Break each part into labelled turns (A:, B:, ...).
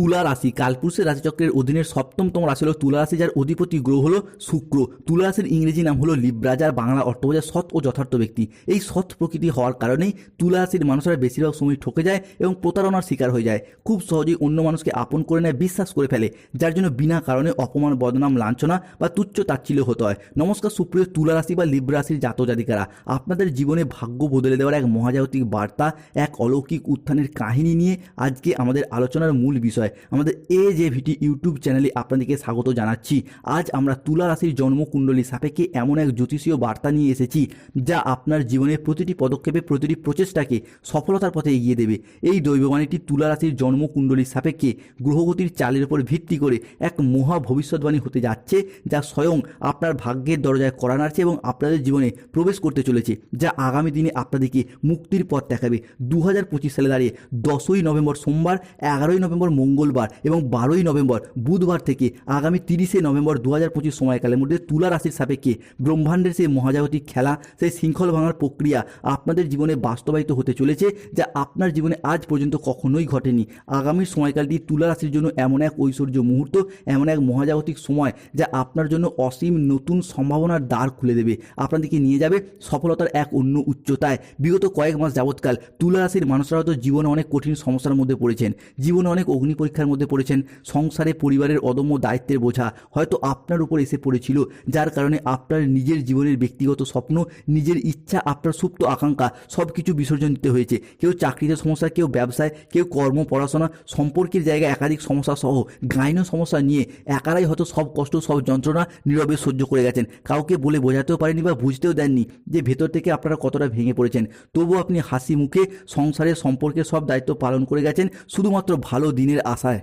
A: তুলা রাশি। কালপুরুষের রাশিচক্রের অধীনের সপ্তমতম রাশি হলো তুলা রাশি, যার অধিপতি গ্রহ হলো শুক্র। তুলা রাশির ইংরেজি নাম হলো লিব্রা, যার বাংলা অর্থ বোঝায় সৎ ও যথার্থ ব্যক্তি। এই সৎ প্রকৃতি হওয়ার কারণেই তুলা রাশির মানুষরা বেশিরভাগ সময় ঠকে যায় এবং প্রতারণার শিকার হয়ে যায়। খুব সহজেই অন্য মানুষকে আপন করে নেয়, বিশ্বাস করে ফেলে, যার জন্য বিনা কারণে অপমান, বদনাম, লাঞ্ছনা বা তুচ্ছ তাচ্ছিল্য হতে হয়। নমস্কার, সুপ্রিয় তুলা রাশি বা লিব্রা রাশির জাত জাতিকারা। আপনাদের জীবনে ভাগ্য বদলে দেওয়ার এক মহাজাগতিক বার্তা, এক অলৌকিক উত্থানের কাহিনী নিয়ে আজকে আমাদের আলোচনার মূল বিষয়। আমাদের এ যে ভিটি ইউটিউব চ্যানেলে আপনাদেরকে স্বাগত জানাচ্ছি। আজ আমরা তুলা রাশির জন্মকুণ্ডলী সাপেক্ষে এমন এক জ্যোতিষীয় বার্তা নিয়ে এসেছি, যা আপনার জীবনের প্রতিটি পদক্ষেপে, প্রতিটি প্রচেষ্টাকে সফলতার পথে এগিয়ে দেবে। এই দৈববাণীটি তুলা রাশির জন্মকুণ্ডলী সাপেক্ষে গ্রহগতির চালের উপর ভিত্তি করে এক মহা ভবিষ্যৎবাণী হতে যাচ্ছে, যা স্বয়ং আপনার ভাগ্যের দরজায় করা নাড়ছে এবং আপনাদের জীবনে প্রবেশ করতে চলেছে, যা আগামী দিনে আপনাদেরকে মুক্তির পথ দেখাবে। দু হাজার পঁচিশ সালে দাঁড়িয়ে দশই নভেম্বর সোমবার, এগারোই নভেম্বর মঙ্গলবার এবং বারোই নভেম্বর বুধবার থেকে আগামী তিরিশে নভেম্বর দু হাজার পঁচিশ সময়কালের মধ্যে তুলা রাশির সাপেক্ষে ব্রহ্মাণ্ডের সেই মহাজাগতিক খেলা, সেই শৃঙ্খল ভাঙার প্রক্রিয়া আপনাদের জীবনে বাস্তবায়িত হতে চলেছে, যা আপনার জীবনে আজ পর্যন্ত কখনোই ঘটেনি। আগামী সময়কালটি তুলা রাশির জন্য এমন এক ঐশ্বর্য মুহূর্ত, এমন এক মহাজাগতিক সময়, যা আপনার জন্য অসীম নতুন সম্ভাবনার দ্বার খুলে দেবে। আপনাদেরকে নিয়ে যাবে সফলতার এক অন্য উচ্চতায়। বিগত কয়েক মাস যাবৎকাল তুলা রাশির মানুষরা হয়তো জীবনে অনেক কঠিন সমস্যার মধ্যে পড়েছেন। জীবনে অনেক অগ্নি পরীক্ষার মধ্যে পড়েছেন। সংসারে পরিবারের অদম্য দায়িত্বের বোঝা হয়তো আপনার উপর এসে পড়েছিল, যার কারণে আপনার নিজের জীবনের ব্যক্তিগত স্বপ্ন, নিজের ইচ্ছা, আপনার সুপ্ত আকাঙ্ক্ষা সব কিছু বিসর্জন দিতে হয়েছে। কেউ চাকরিতে সমস্যা, কেউ ব্যবসায়, কেউ কর্ম, পড়াশোনা, সম্পর্কের জায়গায় একাধিক সমস্যা সহ গাইন সমস্যা নিয়ে একারাই হয়তো সব কষ্ট, সব যন্ত্রণা নীরবে সহ্য করে গেছেন। কাউকে বলে বোঝাতেও পারেনি বা বুঝতেও দেননি যে ভেতর থেকে আপনারা কতটা ভেঙে পড়েছেন। তবুও আপনি হাসি মুখে সংসারের সম্পর্কে সব দায়িত্ব পালন করে গেছেন। শুধুমাত্র ভালো দিনের আশায়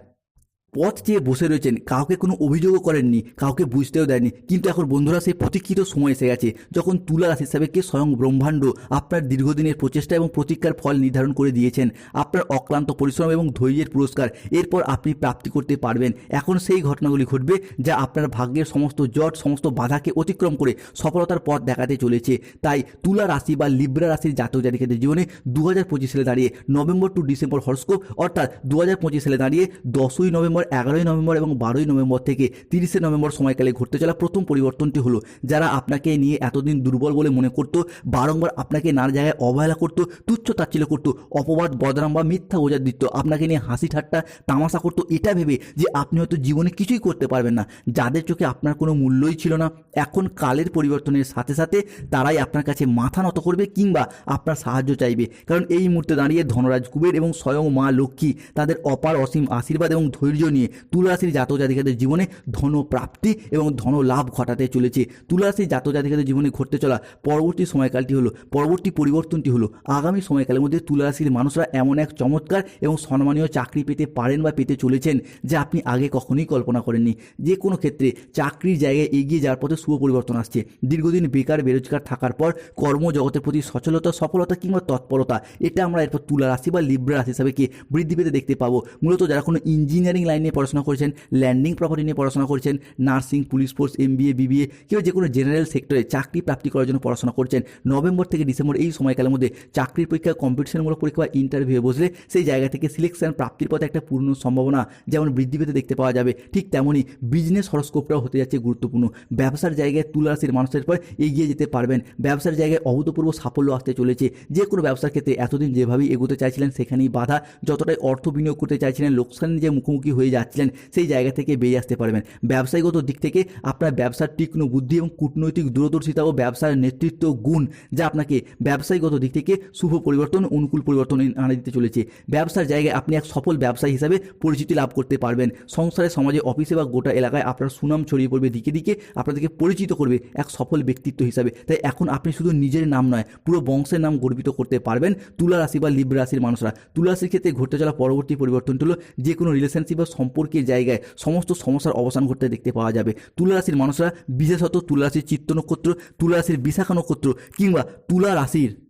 A: পথ চেয়ে বসে রয়েছেন, কাউকে কোনো অভিযোগও করেননি, কাউকে বুঝতেও দেয়নি। কিন্তু এখন বন্ধুরা, সেই প্রতীক্ষিত সময় এসে গেছে, যখন তুলা রাশি হিসাবে কে স্বয়ং ব্রহ্মাণ্ড আপনার দীর্ঘদিনের প্রচেষ্টা এবং প্রতীক্ষার ফল নির্ধারণ করে দিয়েছেন। আপনার অক্লান্ত পরিশ্রম এবং ধৈর্যের পুরস্কার, এরপর আপনি প্রাপ্তি করতে পারবেন। এখন সেই ঘটনাগুলি ঘটবে, যা আপনার ভাগ্যের সমস্ত জট, সমস্ত বাধাকে অতিক্রম করে সফলতার পথ দেখাতে চলেছে। তাই তুলা রাশি বা লিব্রা রাশির জাতক জাতিকাদের জীবনে দু হাজার পঁচিশ সালে দাঁড়িয়ে নভেম্বর টু ডিসেম্বর হরস্কোপ, অর্থাৎ দু হাজার পঁচিশ সালে দাঁড়িয়ে দশই নভেম্বর এগারোই নভেম্বর এবং বারোই নভেম্বর থেকে তিরিশে নভেম্বর সময়কালে ঘটতে চলা প্রথম পরিবর্তনটি হলো, যারা আপনাকে নিয়ে এতদিন দুর্বল বলে মনে করতো, বারংবার আপনাকে নানা জায়গায় অবহেলা করতো, তুচ্ছ তাচ্ছিল্য করতো, অপবাদ, বদনাম বা মিথ্যা ওজার দিত, আপনাকে নিয়ে হাসি ঠাট্টা, তামাশা করতো, এটা ভেবে যে আপনি হয়তো জীবনে কিছুই করতে পারবেন না। যাদের চোখে আপনার কোনো মূল্যই ছিল না, এখন কালের পরিবর্তনের সাথে সাথে তারাই আপনার কাছে মাথা নত করবে কিংবা আপনার সাহায্য চাইবে। কারণ এই মুহূর্তে দাঁড়িয়ে ধনরাজ কুবের এবং স্বয়ং মা লক্ষ্মী তাদের অপার অসীম আশীর্বাদ এবং ধৈর্য নিয়ে তুলারাশির জাতক জাতিকাদের জীবনে ধন প্রাপ্তি এবং ধন লাভ ঘটাতে চলেছে। তুলারাশির জাতক জাতিকাদের জীবনে ঘটতে চলা পরবর্তী সময়কালটি হলো, পরবর্তী পরিবর্তনটি হলো, আগামী সময়কালের মধ্যে তুলারাশির মানুষরা এমন এক চমৎকার এবং সম্মানীয় চাকরি পেতে পারেন বা পেতে চলেছেন যা আপনি আগে কখনোই কল্পনা করেননি। যে কোনো ক্ষেত্রে চাকরির জায়গায় এগিয়ে যাওয়ার পথে শুভ পরিবর্তন আসছে। দীর্ঘদিন বেকার, বেরোজগার থাকার পর কর্মজগতের প্রতি সচলতা, সফলতা কিংবা তৎপরতা, এটা আমরা এরপর তুলা রাশি বা লিব্রা রাশি হিসাবে কি বৃদ্ধি পেতে দেখতে পাবো। মূলত যারা কোনো ইঞ্জিনিয়ারিং লাইন নিয়ে পড়াশোনা করেছেন ল্যান্ডিং প্রপার্টি নিয়ে পড়াশোনা করেছেন nursing police force MBA BBA কেউ যে কোনো জেনারেল সেক্টরে চাকরি প্রাপ্তি করার জন্য পড়াশোনা করছেন। নভেম্বর থেকে ডিসেম্বর এই সময়কালের মধ্যে চাকরির পরীক্ষা কম্পিটিশনমূলক পরীক্ষা বা ইন্টারভিউ বসলে সেই জায়গা থেকে সিলেকশন প্রাপ্তির পথে একটা পূর্ণ সম্ভাবনা যেমন বৃদ্ধি পেতে দেখতে পাওয়া যাবে, ঠিক তেমনই বিজনেস হরস্কোপটাও হতে যাচ্ছে গুরুত্বপূর্ণ। ব্যবসার জায়গায় তুলা রাশির মানুষের পর এগিয়ে যেতে পারবেন। ব্যবসার জায়গায় অভূতপূর্ব সাফল্য আসতে চলেছে। যে কোনো ব্যবসার ক্ষেত্রে এতদিন যেভাবেই এগোতে চাইছিলেন, সেখানেই বাধা, যতটাই অর্থ বিনিয়োগ করতে চাইছিলেন, লোকসানের যে মুখোমুখি হয়ে যাচ্ছিলেন, সেই জায়গা থেকে বেরিয়ে আসতে পারবেন। ব্যবসায়িকত দিক থেকে আপনার ব্যবসার তীক্ষ্ণ বুদ্ধি এবং কূটনৈতিক দূরদর্শিতা ও ব্যবসার নেতৃত্ব গুণ যা আপনাকে ব্যবসায়িকত দিক থেকে শুভ পরিবর্তন, অনুকূল পরিবর্তন আনে দিতে চলেছে। ব্যবসার জায়গায় আপনি এক সফল ব্যবসায়ী হিসাবে পরিচিতি লাভ করতে পারবেন। সংসারে, সমাজে, অফিসে বা গোটা এলাকায় আপনার সুনাম ছড়িয়ে পড়বে দিকে দিকে, আপনাদেরকে পরিচিত করবে এক সফল ব্যক্তিত্ব হিসাবে। তাই এখন আপনি শুধু নিজের নাম নয়, পুরো বংশের নাম গর্বিত করতে পারবেন। তুলা রাশি বা লিব্রা রাশির মানুষরা। তুলা রাশির ক্ষেত্রে ঘটতে চলা পরবর্তী পরিবর্তনটি হলো যে কোনো রিলেশনশিপ বা সম্পর্কের জায়গায় সমস্ত সমস্যার অবসান ঘটতে দেখতে পাওয়া যাবে। তুলা রাশির মানুষরা বিশেষত তুলা রাশির চিত্ত নক্ষত্র তুলা রাশির বিশাখা নক্ষত্র কিংবা তুলা রাশির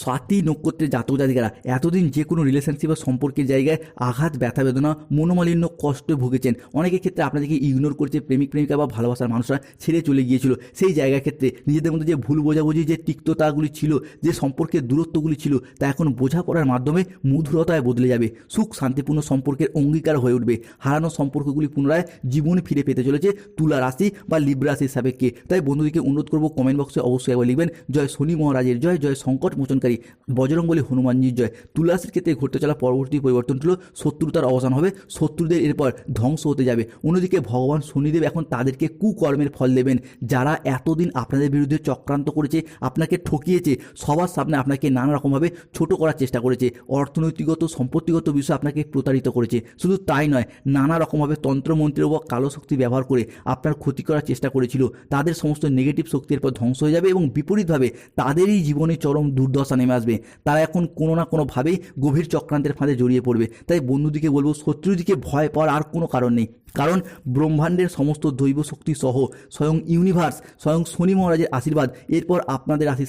A: স্বাতি নক্ষত্রের জাতক জাতিকারা এতদিন যে কোনো রিলেশনশিপ বা সম্পর্কের জায়গায় আঘাত, ব্যথা, বেদনা, মনোমালিন্য, কষ্ট ভুগেছেন। অনেকের ক্ষেত্রে আপনাদেরকে ইগনোর করেছে প্রেমিক, প্রেমিকা বা ভালোবাসার মানুষরা ছেড়ে চলে গিয়েছিল। সেই জায়গার ক্ষেত্রে নিজেদের মধ্যে যে ভুল বোঝাবুঝি, যে তিক্ততাগুলি ছিল, যে সম্পর্কের দূরত্বগুলি ছিল, তা এখন বোঝা বোঝাপড়ার মাধ্যমে মধুরতায় বদলে যাবে। সুখ, শান্তিপূর্ণ সম্পর্কের অঙ্গীকার হয়ে উঠবে। হারানো সম্পর্কগুলি পুনরায় জীবনে ফিরে পেতে চলেছে তুলা রাশি বা লিব্রা রাশির সাপেক্ষে। তাই বন্ধুদেরকে অনুরোধ করব কমেন্ট বক্সে অবশ্যই একবার লিখবেন। জয় শনি মহারাজের জয় জয় সংকট মোচনকারী বজরংবলী হনুমানজির জয়। তুলা ক্ষেত্রে ঘটতে চলা পরবর্তী পরিবর্তন ছিল, শত্রুতার অবসান হবে, শত্রুদের এরপর ধ্বংস হতে যাবে। অন্যদিকে ভগবান শনিদেব এখন তাদেরকে কুকর্মের ফল দেবেন, যারা এতদিন আপনাদের বিরুদ্ধে চক্রান্ত করেছে, আপনাকে ঠকিয়েছে, সবার সামনে আপনাকে নানা রকমভাবে ছোট করার চেষ্টা করেছে অর্থনৈতিকগত সম্পত্তিগত বিষয়ে আপনাকে প্রতারিত করেছে। শুধু তাই নয়, নানা রকমভাবে তন্ত্রমন্ত্রের বা কালো শক্তি ব্যবহার করে আপনার ক্ষতি করার চেষ্টা করেছিল। তাদের সমস্ত নেগেটিভ শক্তির পর ধ্বংস হয়ে যাবে এবং বিপরীতভাবে তাদেরই জীবনে চরম দুর্দশা নেমে আসবে। তারা এখন কোনো না কোনোভাবেই গভীর চক্রান্তের ফাঁদে জড়িয়ে পড়বে। তাই বন্ধুদিকে বলব, শত্রুদিকে ভয় পাওয়ার আর কোনো কারণ নেই। কারণ ব্রহ্মাণ্ডের সমস্ত দৈব শক্তি সহ স্বয়ং ইউনিভার্স স্বয়ং শনি মহারাজের আশীর্বাদ এরপর আপনাদের রাশি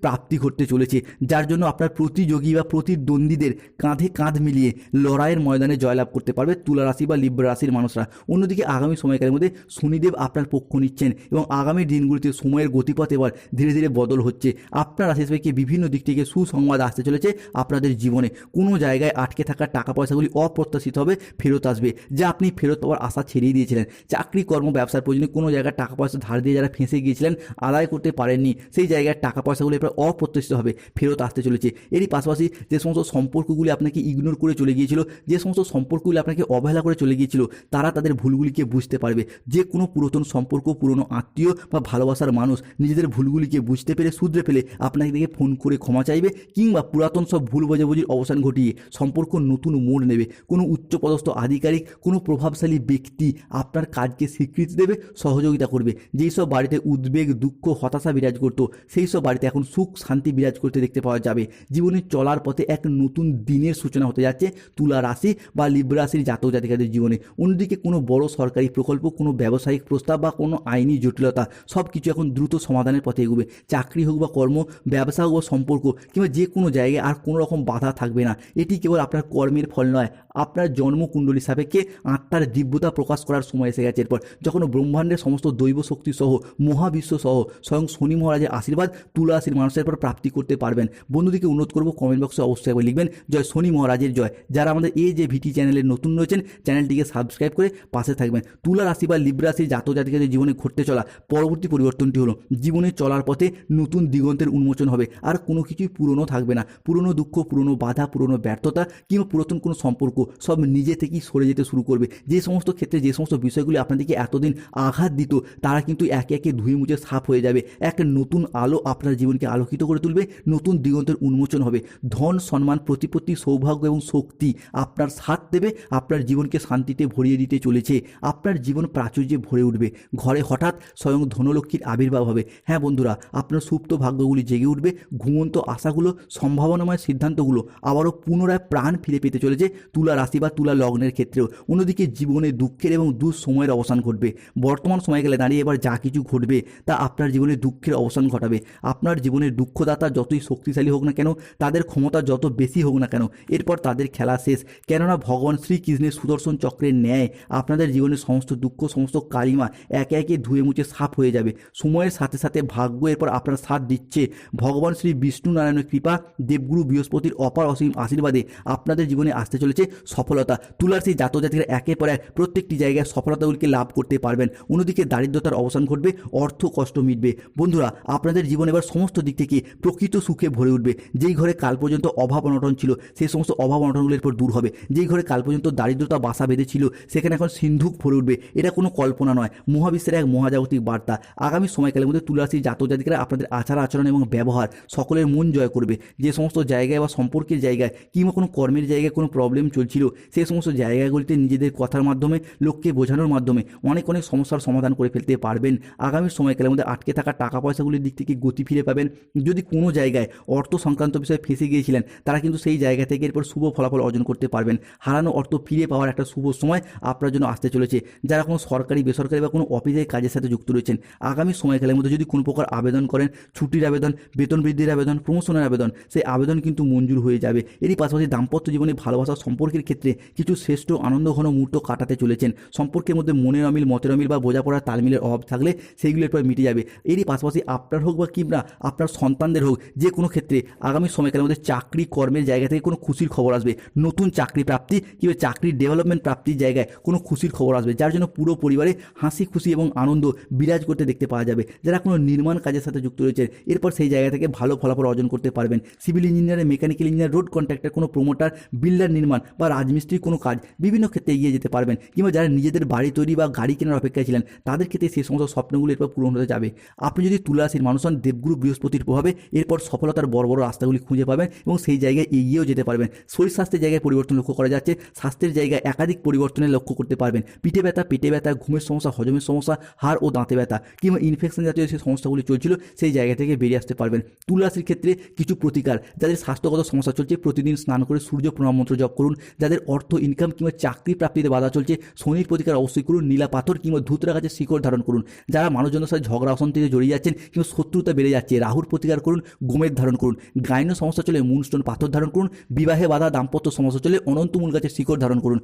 A: প্রাপ্তি ঘটতে চলেছে। যার জন্য আপনার প্রতিযোগী বা প্রতিদ্বন্দ্বীদের কাঁধে কাঁধ মিলিয়ে লড়াইয়ের ময়দানে জয়লাভ করতে পারবে তুলা রাশি বা লিব্রা রাশির মানুষরা। অন্যদিকে আগামী সময়কালের মধ্যে শনিদেব আপনার পক্ষ নিচ্ছেন এবং আগামী দিনগুলিতে সময়ের গতিপথ এবার ধীরে ধীরে বদল হচ্ছে। আপনার রাশি সাপেক্ষে বিভিন্ন দিক থেকে সুসংবাদ আসতে চলেছে আপনাদের জীবনে। কোনো জায়গায় আটকে থাকা টাকা পয়সাগুলি অপ্রত্যাশিত হবে ফেরত আসবে, যা আপনি ফেরত পাওয়ার আশা ছেড়েই দিয়েছিলেন। চাকরি, কর্ম, ব্যবসার প্রয়োজনে কোনো জায়গায় টাকা পয়সা ধার দিয়ে যারা ফেঁসে গিয়েছিলেন, আদায় করতে পারেননি। সেই জায়গায় টাকা পয়সাগুলি এবার অপ্রত্যাশিতভাবে ফেরত আসতে চলেছে। এরই পাশাপাশি যে সমস্ত সম্পর্কগুলি আপনাকে ইগনোর করে চলে গিয়েছিল, যে সমস্ত সম্পর্কগুলি আপনাকে অবহেলা করে চলে গিয়েছিল, তারা তাদের ভুলগুলিকে বুঝতে পারবে। যে কোনো পুরাতন সম্পর্ক, পুরনো আত্মীয় বা ভালোবাসার মানুষ নিজেদের ভুলগুলিকে বুঝতে পেরে শুধরে ফেলে আপনাকে দেখে ফোন করে ক্ষমা চাইবে কিংবা পুরাতন সব ভুল বোঝাবুঝির অবসান ঘটিয়ে সম্পর্ক নতুন মোড় নেবে। কোনো উচ্চপদস্থ আধিকারিক, কোনো প্রভাবশালী ব্যক্তি আপনার কাজকে স্বীকৃতি দেবে, সহযোগিতা করবে। যেই সব বাড়িতে উদ্বেগ, দুঃখ, হতাশা বিরাজ করতো, সেই সব বাড়িতে এখন সুখ, শান্তি বিরাজ করতে দেখতে পাওয়া যাবে। জীবনে চলার পথে এক নতুন দিনের সূচনা হতে যাচ্ছে তুলা রাশি বা লিব্রা রাশির জাতক জাতিকাদের জীবনে। অন্যদিকে কোনো বড় সরকারি প্রকল্প, কোনো ব্যবসায়িক প্রস্তাব বা কোনো আইনি জটিলতা সব কিছু এখন দ্রুত সমাধানের পথে এগোবে। চাকরি হোক বা কর্ম, ব্যবসা হোক বা সম্পর্ক কিংবা যে কোনো জায়গায় আর কোনো রকম বাধা থাকবে না। এটি কেবল আপনার কর্মের ফল নয়, আপনার জন্মকুণ্ডলী সাপেক্ষে আত্মার দিব্যতা প্রকাশ করার সময় এসে গেছে এরপর। যখন ব্রহ্মাণ্ডের সমস্ত দৈব শক্তি সহ, মহাবিশ্ব সহ, স্বয়ং শনি মহারাজের আশীর্বাদ তুলা রাশির মানুষের পর প্রাপ্তি করতে পারবেন। বন্ধুদিকে অনুরোধ করব কমেন্ট বক্সে অবশ্যই একবার লিখবেন, জয় শনি মহারাজের জয়। যারা আমাদের এই যে ভিটি চ্যানেলে নতুন রয়েছেন, চ্যানেলটিকে সাবস্ক্রাইব করে পাশে থাকবেন। তুলা রাশি বা লিব্রা রাশির জাতক জাতিকাদের জীবনে ঘটতে চলা পরবর্তী পরিবর্তনটি হলো, জীবনে চলার পথে নতুন দিগন্তের উন্মোচন হবে। আর কোনো কিছুই পুরনো থাকবে না। পুরনো দুঃখ, পুরনো বাধা, পুরনো ব্যর্থতা কিংবা পুরাতন কোনো সম্পর্ক সব নিজে থেকেই সরে যেতে শুরু করবে। যে সমস্ত ক্ষেত্রে, যে সমস্ত বিষয়গুলি আপনাদেরকে এতদিন আঘাত দিত, তারা কিন্তু একে একে ধুয়ে মুছে সাফ হয়ে যাবে। এক নতুন আলো আপনার জীবনকে আলোকিত করে তুলবে, নতুন দিগন্তের উন্মোচন হবে। ধন, সম্মান, প্রতিপত্তি, সৌভাগ্য এবং শক্তি আপনার সাথ দেবে, আপনার জীবনকে শান্তিতে ভরিয়ে দিতে চলেছে, আপনার জীবন প্রাচুর্যে ভরে উঠবে। ঘরে হঠাৎ স্বয়ং ধনলক্ষ্মীর আবির্ভাব হবে। হ্যাঁ বন্ধুরা, আপনার সুপ্ত ভাগ্যগুলি জেগে উঠবে, ঘুমন্ত আশাগুলো, সম্ভাবনাময় সিদ্ধান্তগুলো আবারও পুনরায় প্রাণ ফিরে পেতে চলেছে তুলা রাশি বা তুলা লগ্নের ক্ষেত্রেও। অন্যদিকে জীবনে দুঃখের এবং দুঃসময়ের অবসান ঘটবে। বর্তমান সময়কালে দাঁড়িয়ে এবার যা কিছু ঘটবে তা আপনার জীবনে দুঃখের অবসান ঘটাবে। আপনার জীবনের দুঃখদাতা যতই শক্তিশালী হোক না কেন, তাদের ক্ষমতা যত বেশি হোক না কেন, এরপর তাদের খেলা শেষ। কেননা ভগবান শ্রীকৃষ্ণের সুদর্শন চক্রের ন্যায় আপনাদের জীবনের সমস্ত দুঃখ, সমস্ত কালিমা একে একে ধুয়ে মুছে সাফ হয়ে যাবে। সময়ের সাথে সাথে ভাগ্য এরপর আপনার সাথ দিচ্ছে। ভগবান শ্রী বিষ্ণু নারায়ণের কৃপা, দেবগুরু বৃহস্পতির অপার অসীম আশীর্বাদে আপনাদের জীবনে আসতে চলেছে সফলতা। তুলার সেই জাতক জাতিরা একের পর এক প্রত্যেকটি জায়গায় সফলতাগুলিকে লাভ করতে পারবেন। অন্যদিকে দারিদ্রতার অবসান ঘটবে, অর্থ কষ্ট মিটবে। বন্ধুরা, আপনাদের জীবন এবার সমস্ত দিক থেকে প্রকৃত সুখে ভরে উঠবে। যেই ঘরে কাল পর্যন্ত অভাব অনটন ছিল সেই সমস্ত অভাব অনটনগুলির পর দূর হবে। যেই ঘরে কাল পর্যন্ত দারিদ্রতা বাসা বেঁধেছিল সেখানে এখন সিন্ধুক ভরে উঠবে। এটা কোনো কল্পনা নয়। মহাবিশ্বের এক মহাজাগতিক বার্তা। আগামী সময়কালের মধ্যে তুলাসী জাতক জাতিকারা আপনাদের আচার আচরণ এবং ব্যবহার, সকলের মন জয় করবে। যে সমস্ত জায়গায় বা সম্পর্কের জায়গায় কিংবা কোনো কর্মের জায়গায় কোনো প্রবলেম চলছিল সেই সমস্ত জায়গাগুলিতে নিজেদের কথার মাধ্যমে, লোককে বোঝানোর মাধ্যমে অনেক অনেক সমস্যার সমাধান করে ফেলতে পারবেন। আগামী সময়কালের মধ্যে আটকে থাকা টাকা পয়সাগুলির দিক থেকে গতি ফিরে পাবেন। যদি কোনো জায়গায় অর্থ সংক্রান্ত বিষয়ে ফেঁসে গিয়েছিলেন, তারা কিন্তু সেই জায়গা থেকে এরপর শুভ ফলাফল অর্জন করতে পারবেন। হারানো অর্থ ফিরে পাওয়ার একটা শুভ সময় আপনার জন্য আসতে চলেছে। যারা কোনো সরকারি, বেসরকারি বা কোনো অফিসের কাজের সাথে যুক্ত রয়েছেন, আগামী সময়কালের মধ্যে যদি কোনো প্রকার আবেদন করেন, ছুটির আবেদন, বেতন বৃদ্ধির আবেদন প্রমোশনের আবেদন, সেই আবেদন কিন্তু মঞ্জুর হয়ে যাবে। এরই পাশাপাশি দাম্পত্য জীবনে ভালোবাসা সম্পর্কের ক্ষেত্রে কিছু শ্রেষ্ঠ আনন্দঘন মুহূর্ত কাটাতে চলেছেন। সম্পর্কের মধ্যে মনের অমিল, মতের অমিল বা বোঝাপড়ার তালমিলের অভাব থাকলে সেইগুলো এরপর মিটে যাবে। এরই পাশাপাশি আপনার হোক বা কিংবা আপনার সন্তানদের হোক, যে কোনো ক্ষেত্রে আগামী সময়কালের মধ্যে চাকরি কর্মের জায়গা থেকে কোনো খুশির খবর আসবে। নতুন চাকরি প্রাপ্তি কিংবা চাকরির ডেভেলপমেন্ট প্রাপ্তির জায়গায় কোনো খুশির খবর আসবে, যার জন্য পুরো পরিবারে হাসি, খুশি এবং আনন্দ বিরাজ করতে দেখতে পাওয়া যাবে। যারা কোনো নির্মাণ কাজের সাথে যুক্ত রয়েছেন, এরপর সেই জায়গা থেকে ভালো ফলাফল অর্জন করতে পারবেন। Civil engineer, mechanical engineer, road contractor, কোনো প্রমোটার বিল্ডার নির্মাণ বা রাজমিস্ত্রির কোনো কাজ, বিভিন্ন ক্ষেত্রে এগিয়ে যেতে পারবেন। কিংবা যারা নিজেদের বাড়ি তৈরি বা গাড়ি কেনার অপেক্ষায় ছিলেন, তাদের ক্ষেত্রে সেই সমস্ত স্বপ্নগুলো এরপর পূরণ হতে যাবে। আপনি যদি তুলা রাশির মানুষ হন, দেবগুরু বৃহস্পতির প্রভাবে এরপর সফলতার বড় বড় রাস্তাগুলি খুঁজে পাবেন এবং সেই জায়গায় এগিয়েও যেতে পারবেন। শরীর স্বাস্থ্যের জায়গায় পরিবর্তন লক্ষ্য করা যাচ্ছে, স্বাস্থ্যের জায়গায় একাধিক পরিবর্তনের লক্ষ্য করতে পারবেন। পিঠে ব্যথা, পেটে ব্যথা, ঘুমের সমস্যা, হজমের সমস্যা, হাড় ও দাঁতে ব্যথা কিংবা ইনফেকশন জাতীয় যে সমস্যাগুলি চলছিল, সেই জায়গা থেকে বেরিয়ে আসতে পারবেন। তুলা রাশির ক্ষেত্রে কিছু প্রতিকার। যাদের স্বাস্থ্যগত সমস্যা চলছে, প্রতিদিন স্নান করে সূর্য প্রণাম মন্ত্র জপ করুন। যাদের অর্থ ইনকাম কিংবা চাকরি প্রাপ্তিতে বাধা চলছে, শনির প্রতিকার অবশ্যই করুন। নীলা পাথর কিংবা ধুতরা গাছের শিকড় ধারণ করুন। যারা মানুষজনের সাথে ঝগড়া, অশান্তিতে জড়িয়ে যাচ্ছেন কিংবা শত্রুতা বেড়ে যাচ্ছে, রাহুর প্রতিকার করুন, গোমের ধারণ করুন। গাইনো সমস্যা চলে, মুনস্টোন পাথর ধারণ করুন। বিবাহে বাধা, দাম্পত্য সমস্যা চলে, অনন্ত মূল গাছের শিকড় ধারণ করুন।